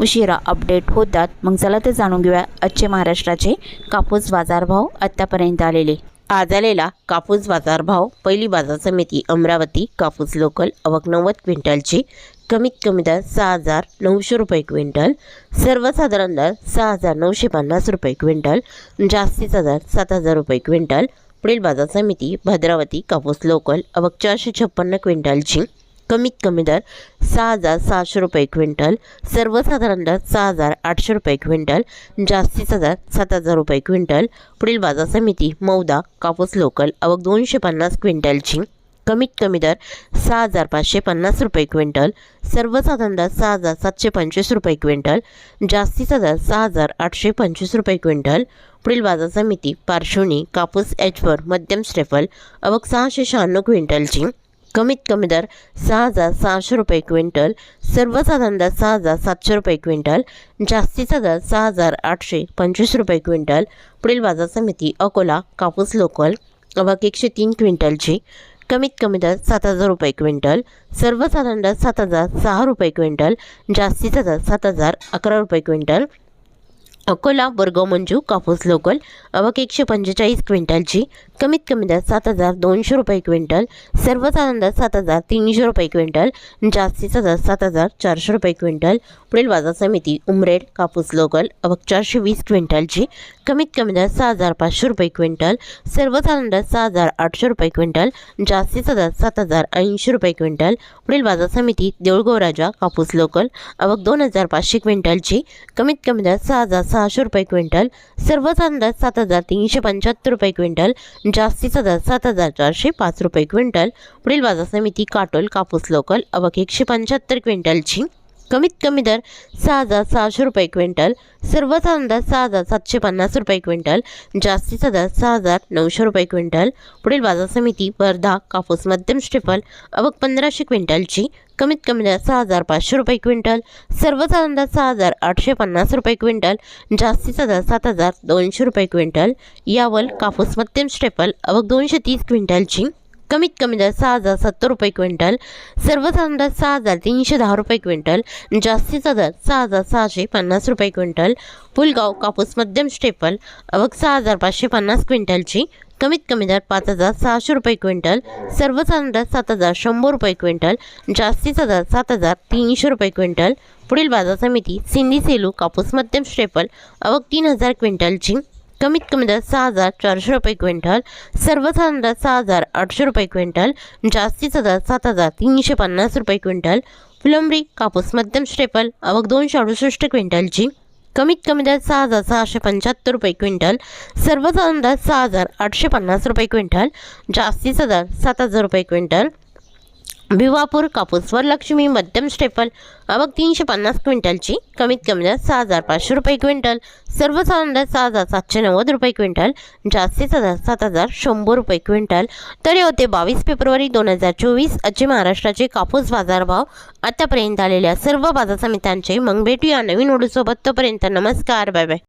उशिरा अपडेट होतात. मग चला तर जाणून घेऊया आजचे महाराष्ट्राचे कापूस बाजारभाव आत्तापर्यंत आलेले. आज आलेला कापूस बाजारभाव पहिली बाजार समिती अमरावती कापूस लोकल अवक नव्वद क्विंटलची कमीत कमी दर सहा हजार नऊशे रुपये क्विंटल सर्वसाधारण दर सहा हजार नऊशे पन्नास रुपये क्विंटल जास्तीचा दर सात हजार रुपये क्विंटल. पुढील बाजार समिती भद्रावती कापूस लोकल अवक चारशे छप्पन्न क्विंटलची कमीत कमी दर सहा हजार सहाशे रुपये क्विंटल सर्वसाधारण दर सहा हजार आठशे रुपये क्विंटल जास्तीचा दर सात हजार रुपये क्विंटल. पुढील बाजार समिती मौदा कापूस लोकल अवक दोनशे पन्नास क्विंटलची. कमीत कमी दर सहा हजार पाचशे पन्नास रुपये क्विंटल सर्वसाधारण दर सहा हजार सातशे पंचवीस रुपये क्विंटल जास्तीचा दर सहा हजार आठशे पंचवीस रुपये क्विंटल. पुढील बाजार समिती पार्श्वनी कापूस एचवर मध्यम स्टेफल अवक सहाशे शहाण्णव क्विंटलची. कमीत कमी दर सहा हजार सहाशे रुपये क्विंटल सर्वसाधारण दर सहा हजार सातशे रुपये क्विंटल जास्तीचा दर सहा हजार आठशे पंचवीस रुपये क्विंटल. पुढील बाजार समिती अकोला कापूस लोकल अवक एकशे तीन क्विंटलची. कमीत कमी दर सात हजार रुपये क्विंटल सर्वसाधारण दर सात हजार सहा रुपये क्विंटल जास्तीचा दर सात हजार अकरा रुपये क्विंटल. अकोला बोरगाव मंजू कापूस लोकल अवक एकशे पंचेचाळीस क्विंटलची कमीत कमी दर सात हजार दोनशे रुपये क्विंटल सर्वसाधारण दर सात हजार तीनशे रुपये क्विंटल जास्तीचा दर सात हजार चारशे रुपये क्विंटल पुढील बाजार समिती उमरेड कापूस लोकल अवक चारशे वीस क्विंटलची कमीत कमी दर सहा हजार पाचशे रुपये क्विंटल सर्वसाधारण दर सहा हजार आठशे रुपये क्विंटल जास्तीचा दर सात हजार ऐंशी रुपये क्विंटल पुढील बाजार समिती देऊळगाव राजा कापूस लोकल अवक दोन हजार पाचशे क्विंटलची कमीत कमी दर सहा हजार सहाशे रुपये क्विंटल सर्वच अंदाज सात हजार तीनशे पंच्याहत्तर रुपये क्विंटल जास्तीचा दर सात हजार चारशे पाच रुपये क्विंटल. पुढील बाजार समिती काटोल कापूस लोकल अवक एकशे पंच्याहत्तर क्विंटलची. कमीत कमी दर सहा हजार सहाशे रुपये क्विंटल सर्वसाधारण दर सहा हजार सातशे पन्नास रुपये क्विंटल जास्तीचा दर सहा हजार नऊशे रुपये क्विंटल. पुढील बाजार समिती वर्धा कापूस मध्यम स्टेपल अवक पंधराशे क्विंटलची कमीत कमी दर सहा हजार पाचशे रुपये क्विंटल सर्वसाधारण दर सहा हजार आठशे पन्नास रुपये क्विंटल जास्तीचा दर सात हजार दोनशे रुपये क्विंटल. यावल कापूस मध्यम स्टेपल अवक दोनशे तीस क्विंटलची कमीत कमी दर सहा हजार सत्तर रुपये क्विंटल सर्वसाधारण दर सहा हजार तीनशे दहा रुपये क्विंटल जास्तीचा दर सहा हजार सहाशे पन्नास रुपये क्विंटल फुलगाव कापूस मध्यम स्टेपल अवक सहा हजार पाचशे पन्नास क्विंटलची कमीत कमी दर पाच हजार सहाशे रुपये क्विंटल सर्वसाधारण दर सात हजार शंभर रुपये क्विंटल जास्तीचा दर सात हजार तीनशे रुपये क्विंटल पुढील बाजार समिती सिंधी सेलू कापूस मध्यम स्टेपल अवक तीन हजार क्विंटलची कमीत कमी दर सहा हजार चारशे रुपये क्विंटल सर्वसाधारण दर सहा हजार आठशे रुपये क्विंटल जास्तीचा दर सात हजार तीनशे पन्नास रुपये क्विंटल फुलंबरी कापूस मध्यम स्टेपल अवक दोनशे अडुसष्ट क्विंटलची कमीत कमी दर सहा हजार सहाशे पंच्याहत्तर रुपये क्विंटल सर्वसाधारण दर सहा हजार आठशे पन्नास रुपये क्विंटल जास्तीचा दर सात हजार रुपये क्विंटल भिवापूर कापूस लक्ष्मी मध्यम स्टेपल. आवक तीनशे पन्नास क्विंटलची. कमीत कमी दर सहा हजार पाचशे रुपये क्विंटल. सर्वसाधारण दर सहा हजार सातशे नव्वद रुपये क्विंटल. जास्तीचा हजार सात हजार शंभर रुपये क्विंटल. तर हे होते बावीस फेब्रुवारी दोन हजार चोवीस आजचे महाराष्ट्राचे कापूस बाजारभाव आतापर्यंत आलेल्या सर्व बाजार समित्यांचे मग भेटूया नवीन ओढूसोबत तोपर्यंत नमस्कार बाय बाय.